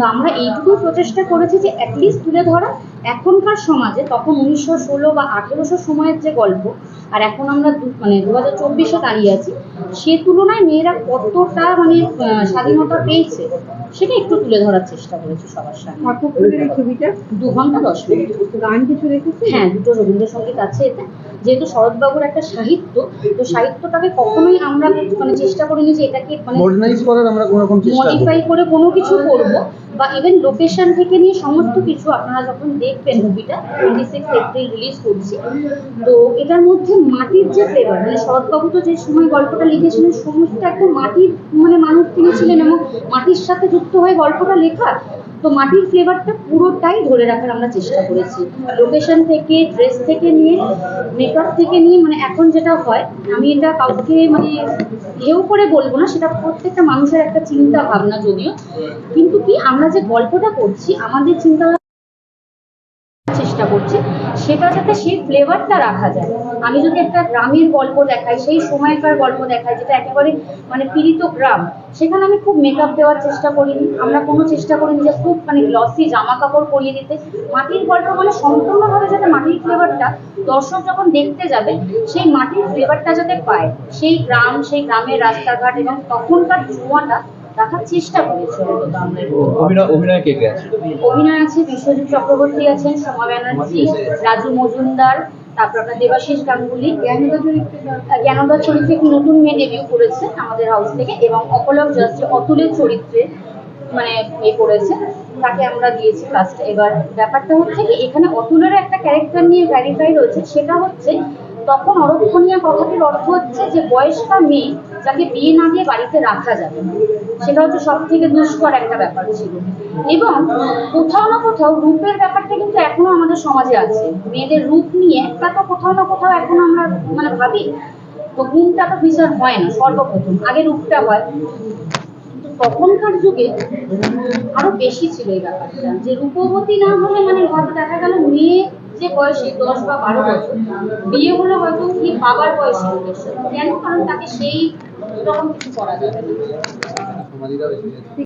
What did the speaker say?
তো আমরা এইটুকুই প্রচেষ্টা করেছি যে অ্যাটলিস্ট তুলে ধরা। এখনকার সমাজে তখন উনিশশো ষোলো বা আঠেরোশো সময়ের যে গল্প আর এখন আমরা মানে দু হাজার চব্বিশে দাঁড়িয়ে আছি সে তুলনায় মেয়েরা কতটা মানে স্বাধীনতা পেয়েছে সেটা একটু তুলে ধরার চেষ্টা করেছি সবার সামনে। ছবিটা? দু ঘণ্টা দশ মিনিট। গান কিছু রেখেছে হ্যাঁ দুটো রবীন্দ্রসঙ্গীত আছে এতে। যেহেতু শরৎবাবুর একটা সাহিত্য তো সাহিত্যটাকে কখনোই আমরা মানে চেষ্টা করিনি যে এটাকে মানে মডার্নাইজ করার আমরা কোনো রকম চেষ্টা করি মডিফাই করে কোনো কিছু করব। বা ইভেন লোকেশন থেকে নিয়ে সমস্ত কিছু আপনারা যখন দেখবেন মুভিটা টোয়েন্টি সিক্স এপ্রিল রিলিজ করছি, তো এটার মধ্যে মাটির যে ফ্লেভার মানে শরৎবাবু তো যে সময় গল্পটা লিখেছিলেন, সমস্ত একটা মাটির মানে মানুষ তিনি ছিলেন এবং মাটির সাথে যুক্ত হয়ে গল্পটা লেখা তো মাটির ফ্লেভারটা পুরোটাই ধরে রাখার আমরা চেষ্টা করেছি। লোকেশন থেকে ড্রেস থেকে নিয়ে মেকআপ থেকে নিয়ে মানে এখন যেটা হয়, আমি এটা কাউকে মানে হেউ করে বলব না, সেটা প্রত্যেকটা মানুষের একটা চিন্তা ভাবনা যদিও। কিন্তু কি, আমরা যে গল্পটা করছি, আমাদের চিন্তা চেষ্টা করছি, সেটা যাতে সেই ফ্লেভারটা রাখা যায়। আমি যদি একটা গ্রামের গল্প দেখাই, সেই সময়কার গল্প দেখাই, যেটা একেবারে মানে পীড়িত গ্রাম, সেখানে আমি খুব মেকআপ দেওয়ার চেষ্টা করিনি। আমরা কোনো চেষ্টা করিনি যে খুব মানে গ্লসি জামা কাপড় পরিয়ে দিতে। মাটির গল্প মানে সম্পূর্ণভাবে যাতে মাটির ফ্লেভারটা দর্শক যখন দেখতে যাবে, সেই মাটির ফ্লেভারটা যাতে পায়, সেই গ্রাম, সেই গ্রামের রাস্তাঘাট এবং তখনকার ছোঁয়াটা রাখার চেষ্টা করেছি। অভিনয় অভিনয় কে কে আছে? অভিনয় আছে বিশ্বজিৎ চক্রবর্তী আছেন সোমা ব্যানার্জি রাজু মজুমদার তারপর আপনার দেবাশিস গাঙ্গুলি। জ্ঞানদা চরিত্রে জ্ঞানদা চরিত্রে একটি নতুন মেয়ে ডেবিউ করেছে আমাদের হাউস থেকে এবং অপলক জাস্ট অতুলের চরিত্রে মানে এ করেছে। তাকে আমরা দিয়েছি কাজটা এবার ব্যাপারটা হচ্ছে কি এখানে অতুলের একটা ক্যারেক্টার নিয়ে ভ্যারিফাই রয়েছে সেটা হচ্ছে তখন অরক্ষণীয় কথাটির অর্থ হচ্ছে যে বয়স্কা মেয়ে যাকে বিয়ে না দিয়ে বাড়িতে রাখা যাবে সেটা হচ্ছে সব থেকে দুষ্কর একটা ব্যাপার ছিল। এবং কোথাও না কোথাও রূপের ব্যাপারটা কিন্তু এখনও আমাদের সমাজে আছে। মেয়েদের রূপ নিয়ে একটা তো কোথাও না কোথাও এখন আমরা মানে ভাবি। তো গুণটা তো বিচার হয় না, সর্বপ্রথম। আগে রূপটা হয়। তখনকার যুগে আরও বেশি ছিল এই ব্যাপারটা। যে রূপবতী না হলে মানে হয়তো দেখা গেল মেয়ে যে বয়সে দশ বা বারো বছর, বিয়ে হলে হয়তো কি বাবার বয়সী কেন? কারণ তাকে সেই রকম কিছু করা যাবে